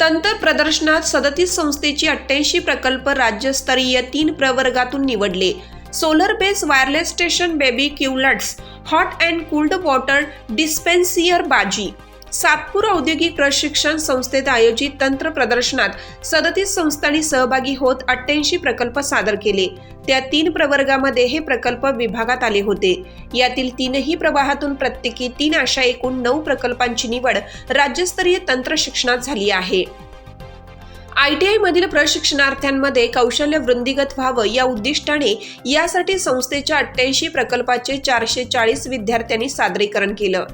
तंत्र प्रदर्शनात सदतीस संस्थेची अठ्ठ्याऐंशी प्रकल्प राज्यस्तरीय तीन प्रवर्गातून निवडले. Solar base wireless station baby quilts hot and cooled water dispenser बाजी सातपूर औद्योगिक प्रशिक्षण संस्थेत आयोजित तंत्र प्रदर्शनात सदतीस संस्थांनी सहभागी होत अठ्ठ्याऐंशी प्रकल्प सादर केले. त्या तीन प्रवर्गामध्ये हे प्रकल्प विभागात आले होते. यातील तीनही प्रवाहातून प्रत्येकी तीन अशा एकूण नऊ प्रकल्पांची निवड राज्यस्तरीय तंत्र शिक्षणात झाली आहे. आय टी मधील प्रशिक्षणार्थ्यांमध्ये कौशल्य वृद्धिगत व्हावं या उद्दिष्टाने यासाठी संस्थेच्या अठ्ठ्याऐंशी प्रकल्पाचे चारशे चाळीस विद्यार्थ्यांनी सादरीकरण केलं.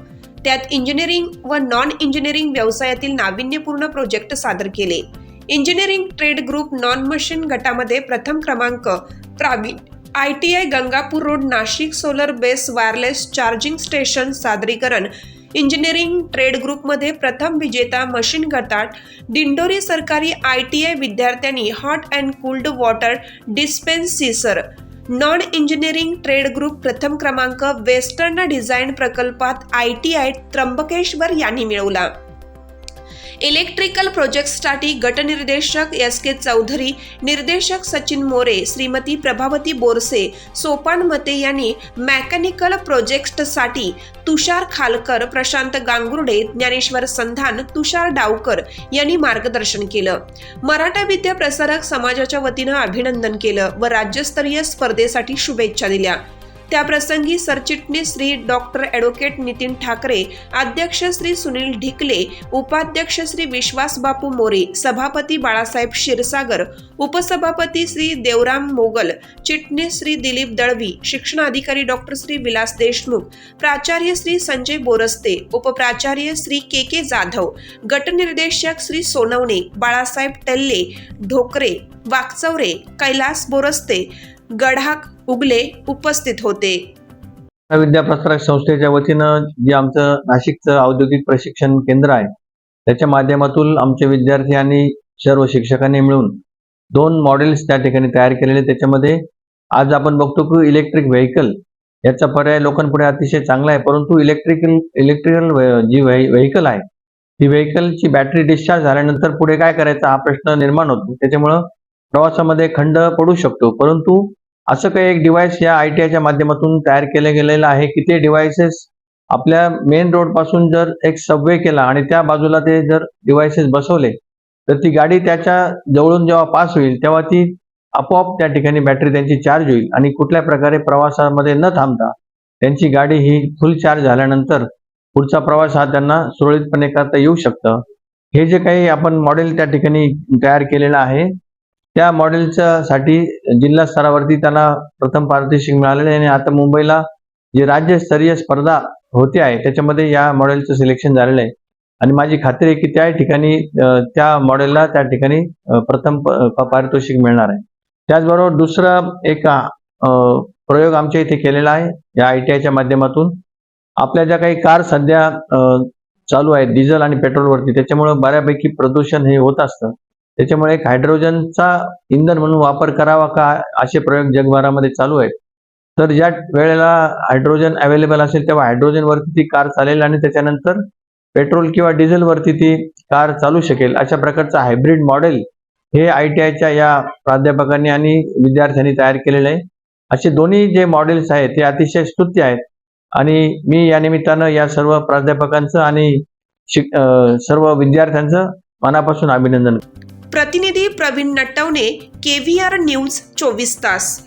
त्यात इंजिनिअरिंग व नॉन इंजिनिअरिंग व्यवसायातील नाविन्यपूर्ण प्रोजेक्ट सादर केले. Engineering trade group non machine गटामध्ये प्रथम क्रमांक प्रावीण I T I Gangapur road Nashik solar base wireless charging station सादरीकरण. इंजिनिअरिंग ट्रेड ग्रुपमध्ये प्रथम विजेता मशीन गटात दिंडोरी सरकारी आय टी आय विद्यार्थ्यांनी hot and cooled water dispenser. Non engineering trade group प्रथम क्रमांक वेस्टर्न डिझाईन प्रकल्पात आय टी आय त्र्यंबकेश्वर यांनी मिळवला. इलेक्ट्रिकल प्रोजेक्टसाठी गटनिर्देशक एस के चौधरी निर्देशक सचिन मोरे श्रीमती प्रभावती बोरसे सोपान मते यांनी मॅकॅनिकल प्रोजेक्टसाठी तुषार खालकर प्रशांत गांगुर्डे ज्ञानेश्वर संधान तुषार डावकर यांनी मार्गदर्शन केलं. मराठा विद्या प्रसारक समाजाच्या वतीनं अभिनंदन केलं व राज्यस्तरीय स्पर्धेसाठी शुभेच्छा दिल्या. त्याप्रसंगी सरचिटणीस श्री डॉक्टर ॲडव्होकेट नितीन ठाकरे अध्यक्ष श्री सुनील ढिकले उपाध्यक्ष श्री विश्वास बापू मोरे सभापती बाळासाहेब क्षीरसागर उपसभापती श्री देवराम मोगल चिटणीस श्री दिलीप दळवी शिक्षण अधिकारी डॉक्टर श्री विलास देशमुख प्राचार्य श्री संजय बोरस्ते उपप्राचार्य श्री के के जाधव गटनिर्देशक श्री सोनवणे बाळासाहेब टल्ले ढोकरे वाकचौरे कैलास बोरस्ते गढाक उगले उपस्थित होते. विद्या प्रसारक संस्थेच्या वतीनं जे आमचं नाशिकचं औद्योगिक प्रशिक्षण केंद्र आहे त्याच्या माध्यमातून आमचे विद्यार्थी आणि सर्व शिक्षकांनी मिळून दोन मॉडेल्स त्या ठिकाणी तयार केलेले त्याच्यामध्ये आज आपण बघतो की इलेक्ट्रिक व्हेकल याचा पर्याय लोकांपुढे अतिशय चांगला आहे परंतु इलेक्ट्रिकल इलेक्ट्रिकल जी व्हेकल आहे ती व्हेकलची बॅटरी डिस्चार्ज झाल्यानंतर पुढे काय करायचा हा प्रश्न निर्माण होतो. त्याच्यामुळं प्रवासामध्ये खंड पडू शकतो परंतु असं काही एक डिव्हाइस या आय टी आयच्या माध्यमातून तयार केलं गेलेलं आहे की ते डिव्हायसेस आपल्या मेन रोडपासून जर एक सबवे केला आणि त्या बाजूला ते जर डिव्हायसेस बसवले तर ती गाडी त्याच्या जवळून जेव्हा पास होईल तेव्हा ती आपोआप त्या ठिकाणी बॅटरी त्यांची चार्ज होईल आणि कुठल्या प्रकारे प्रवासामध्ये न थांबता त्यांची गाडी ही फुल चार्ज झाल्यानंतर पुढचा प्रवास हा त्यांना सुरळीतपणे करता येऊ शकतं. हे जे काही आपण मॉडेल त्या ठिकाणी तयार केलेलं आहे त्या मॉडेलच्या साठी जिल्हा स्तरावरती त्यांना प्रथम पारितोषिक मिळालेले आहे. आणि आता मुंबईला जे राज्यस्तरीय स्पर्धा होते आहे त्याच्यामध्ये या मॉडेलचं सिलेक्शन झालेलं आहे. आणि माझी खात्री आहे की त्या ठिकाणी त्या मॉडेलला त्या ठिकाणी प्रथम प- पारितोषिक मिळणार आहे. त्याचबरोबर दुसरा एक प्रयोग आमच्या इथे केलेला आहे या आय टी आयच्या माध्यमातून. आपल्या ज्या काही कार सध्या चालू आहेत डिझेल आणि पेट्रोलवरती त्याच्यामुळे बऱ्यापैकी प्रदूषण हे होत असतं. त्याच्यामुळे एक हायड्रोजनचा इंधन म्हणून वापर करावा का असे प्रयोग जगभरामध्ये चालू आहेत. तर ज्या वेळेला हायड्रोजन अवेलेबल असेल तेव्हा हायड्रोजनवरती ती कार चालेल आणि त्याच्यानंतर पेट्रोल किंवा डिझेलवरती ती कार चालू शकेल अशा प्रकारचं हायब्रिड मॉडेल हे आय टी आयच्या या प्राध्यापकांनी आणि विद्यार्थ्यांनी तयार केलेलं आहे. असे दोन्ही जे मॉडेल्स आहेत ते अतिशय स्तुत्य आहेत आणि मी या निमित्तानं या सर्व प्राध्यापकांचं आणि शिक सर्व विद्यार्थ्यांचं मनापासून अभिनंदन प्रतिनिधी प्रवीण नटवणे केव्हीआर न्यूज चोवीस तास.